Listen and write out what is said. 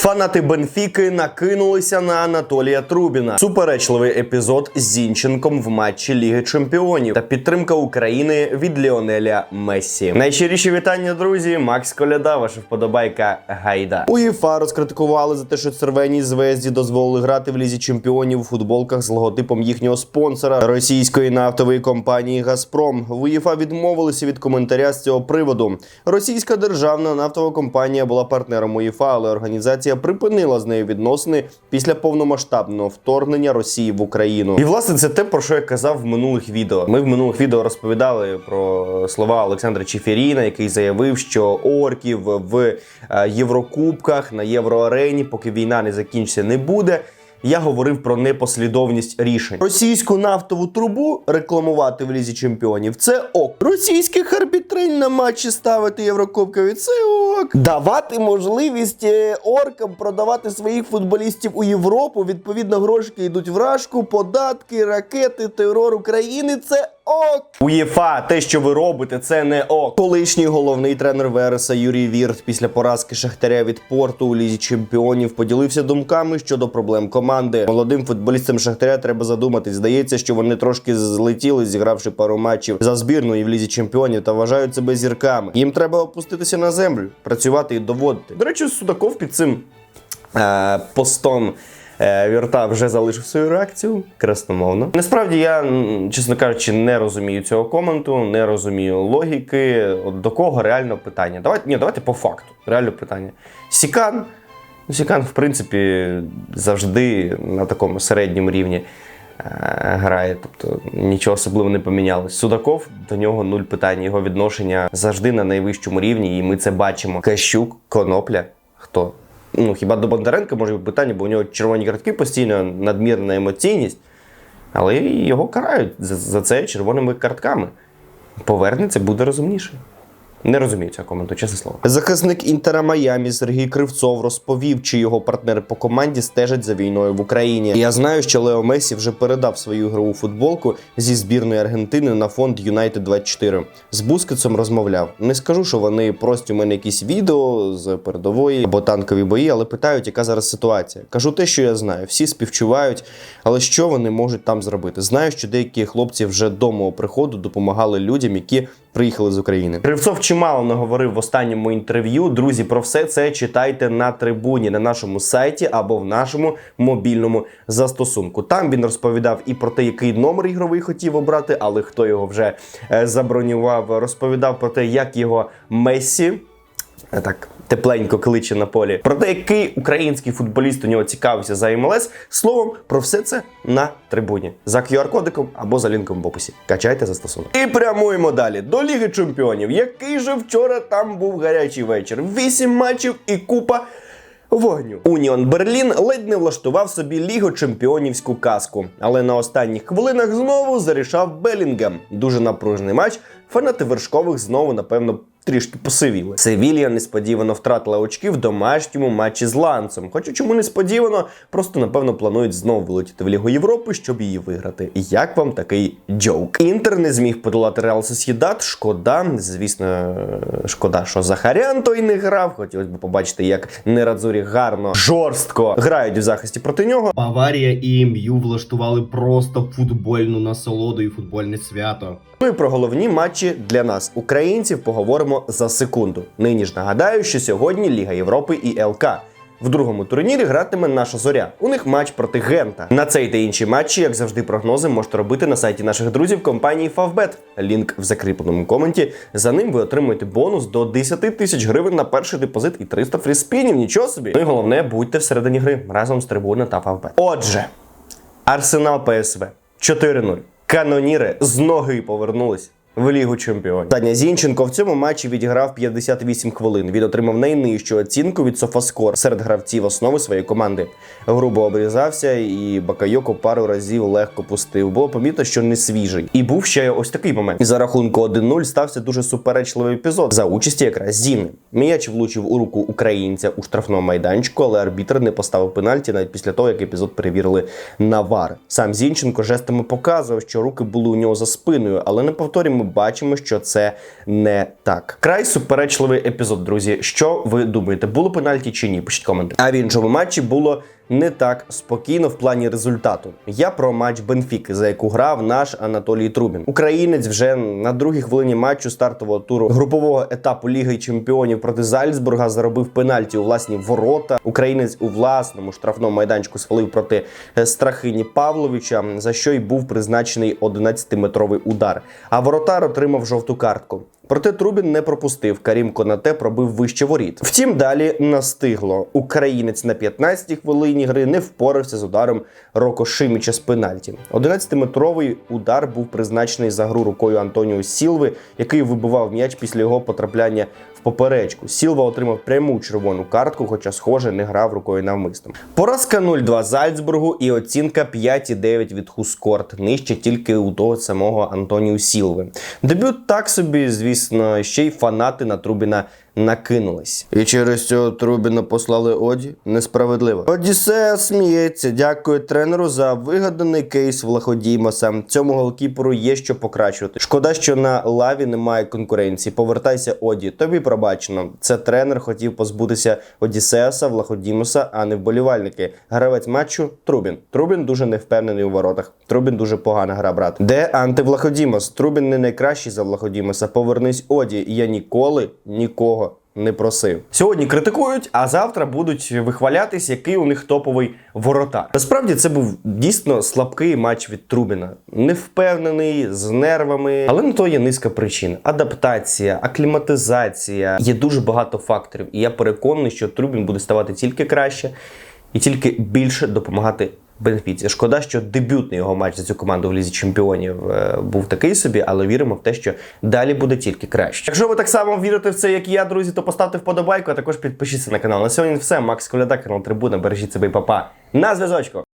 Фанати Бенфіки накинулися на Анатолія Трубіна. Суперечливий епізод з Зінченком в матчі Ліги Чемпіонів та підтримка України від Ліонеля Мессі. Найщиріші вітання, друзі. Макс Коляда, ваша вподобайка Гайда. УЄФА розкритикували за те, що червоній звезді дозволили грати в лізі чемпіонів у футболках з логотипом їхнього спонсора російської нафтової компанії Газпром. В УЄФА відмовилися від коментаря з цього приводу. Російська державна нафтова компанія була партнером УЄФА, але організація припинила з нею відносини після повномасштабного вторгнення Росії в Україну. І власне це те, про що я казав в минулих відео. Ми в минулих відео розповідали про слова Олександра Чеферіна, який заявив, що орків в е, Єврокубках на Євроарені, поки війна не закінчиться, не буде. Я говорив про непослідовність рішень. Російську нафтову трубу рекламувати в лізі чемпіонів це ок. Російських арбітрень на матчі ставити Єврокубкові це ок. Давати можливість е, оркам продавати своїх футболістів у Європу. Відповідно, грошики йдуть в рашку, податки, ракети, терор України. Це ок. УЄФА, те, що ви робите, це не ок. Колишній головний тренер Вереса Юрій Вірт після поразки Шахтаря від порту у лізі чемпіонів поділився думками щодо проблем команди. Молодим футболістам Шахтаря треба задуматись. Здається, що вони трошки злетіли, зігравши пару матчів за збірну і в лізі чемпіонів та вважають себе зірками. Їм треба опуститися на землю, працювати і доводити. До речі, Судаков під цим е, постом. Е, Вірта вже залишив свою реакцію красномовно. Насправді я, чесно кажучи, не розумію цього коменту, не розумію логіки. От до кого реально питання? Давайте ні, давайте по факту. Реально питання. Сікан. Ну, Сікан, в принципі, завжди на такому середньому рівні е, грає. Тобто нічого особливо не помінялось. Судаков до нього нуль питань. Його відношення завжди на найвищому рівні, і ми це бачимо. Кащук, Конопля. Хто? Ну, хіба до Бондаренка може бути питання, бо у нього червоні картки постійно надмірна емоційність, але його карають за, за це червоними картками. Повернеться, буде розумніше. Не розумію цього коменту, чесне слово. Захисник Інтера Майамі Сергій Кривцов розповів, чи його партнери по команді стежать за війною в Україні. Я знаю, що Лео Месі вже передав свою ігрову футболку зі збірної Аргентини на фонд Юнайтед 24 З Бускетсом розмовляв. Не скажу, що вони просять у мене якісь відео з передової або танкові бої, але питають, яка зараз ситуація. Кажу те, що я знаю. Всі співчувають, але що вони можуть там зробити? Знаю, що деякі хлопці вже до мого приходу допомагали людям, які приїхали з України. Кривцов чимало наговорив в останньому інтерв'ю. Друзі, про все це читайте на трибуні на нашому сайті або в нашому мобільному застосунку. Там він розповідав і про те, який номер ігровий хотів обрати, але хто його вже е, забронював. Розповідав про те, як його Мессі. Е, Так, тепленько кличе на полі. Про те, який український футболіст у нього цікавився за МЛС. Словом, про все це на трибуні за QR-кодиком або за лінком в описі. Качайте застосунок. І прямуємо далі до Ліги Чемпіонів. Який же вчора там був гарячий вечір? Вісім матчів і купа. Вогню Уніон Берлін ледь не влаштував собі лігу чемпіонівську казку, але на останніх хвилинах знову зарішав Белінгем. Дуже напружений матч. Фанати вершкових знову, напевно, трішки посивіли. Севілья несподівано втратила очки в домашньому матчі з ланцем. Хоча чому несподівано, просто напевно планують знову вилетіти в Лігу Європи, щоб її виграти. Як вам такий джоук? Інтер не зміг подолати Реал Сосєдат. Шкода, звісно, шкода, що Захарян той не грав. Хотілося б побачити, як Нерадзурі гарно, жорстко грають в захисті проти нього. Баварія і МЮ влаштували просто футбольну насолоду і футбольне свято. Ну і про головні матчі для нас, українців, поговоримо за секунду. Нині ж нагадаю, що сьогодні Ліга Європи і ЛК. В другому турнірі гратиме наша зоря. У них матч проти Гента. На цей та інші матчі, як завжди, прогнози можете робити на сайті наших друзів компанії Favbet. Лінк в закріпленому коменті. За ним ви отримуєте бонус до 10 тисяч гривень на перший депозит і 300 фріспінів. Нічого собі. Ну і головне, будьте всередині гри разом з трибуна та Favbet. Отже, Арсенал ПСВ 4-0. Каноніри з ноги повернулись. В Лігу Чемпіонів. Таня Зінченко в цьому матчі відіграв 58 хвилин. Він отримав найнижчу оцінку від Софаскор серед гравців основи своєї команди. Грубо обрізався, і Бакайоко пару разів легко пустив. Було помітно, що не свіжий. І був ще ось такий момент. І за рахунку 1-0 стався дуже суперечливий епізод за участі якраз Зіни. М'яч влучив у руку українця у штрафному майданчику, але арбітр не поставив пенальті навіть після того, як епізод перевірили на вар. Сам Зінченко жестами показував, що руки були у нього за спиною, але на повторі ми бачимо, що це не так. Край суперечливий епізод, друзі. Що ви думаєте? Було пенальті чи ні? Пишіть коменти. А в іншому матчі було не так спокійно в плані результату. Я про матч Бенфіки, за яку грав наш Анатолій Трубін. Українець вже на другій хвилині матчу стартового туру групового етапу Ліги Чемпіонів проти Зальцбурга заробив пенальті у власні ворота. Українець у власному штрафному майданчику свалив проти е, Страхині Павловича, за що й був призначений 11-метровий удар. А воротар отримав жовту картку. Проте Трубін не пропустив. Карім Конате пробив вище воріт. Втім, далі настигло. Українець на 15-й хвилині гри не впорався з ударом Роко Шиміча з пенальті. 11-метровий удар був призначений за гру рукою Антоніо Сілви, який вибивав м'яч після його потрапляння в поперечку. Сілва отримав пряму червону картку, хоча, схоже, не грав рукою навмисно. Поразка 0-2 Зальцбургу і оцінка 5,9 від Хускорт. Нижче тільки у того самого Антоніу Сілви. Дебют так собі, звісно, ще й фанати на Трубіна накинулись. І через цього Трубіна послали Оді несправедливо. Одіссея сміється. Дякую тренеру за вигаданий кейс Влаходімоса. Цьому голкіперу є що покращувати. Шкода, що на лаві немає конкуренції. Повертайся, Оді. Тобі пробачено. Це тренер хотів позбутися Одіссеаса, Влаходімоса, а не вболівальники. Гравець матчу Трубін. Трубін дуже невпевнений у воротах. Трубін дуже погана гра, брат. Де антивлаходімос? Трубін не найкращий за Влаходімоса. Повернись, Оді. Я ніколи нікого не просив. Сьогодні критикують, а завтра будуть вихвалятись, який у них топовий воротар. Насправді це був дійсно слабкий матч від Трубіна. Невпевнений, з нервами. Але на то є низка причин: адаптація, акліматизація. Є дуже багато факторів. І я переконаний, що Трубін буде ставати тільки краще і тільки більше допомагати. Бенфіці. Шкода, що дебютний його матч за цю команду в лізі чемпіонів е, був такий собі, але віримо в те, що далі буде тільки краще. Якщо ви так само вірите в це, як і я, друзі, то поставте вподобайку, а також підпишіться на канал. На сьогодні все. Макс Коляда, канал Трибуна. Бережіть себе і папа. На зв'язочку!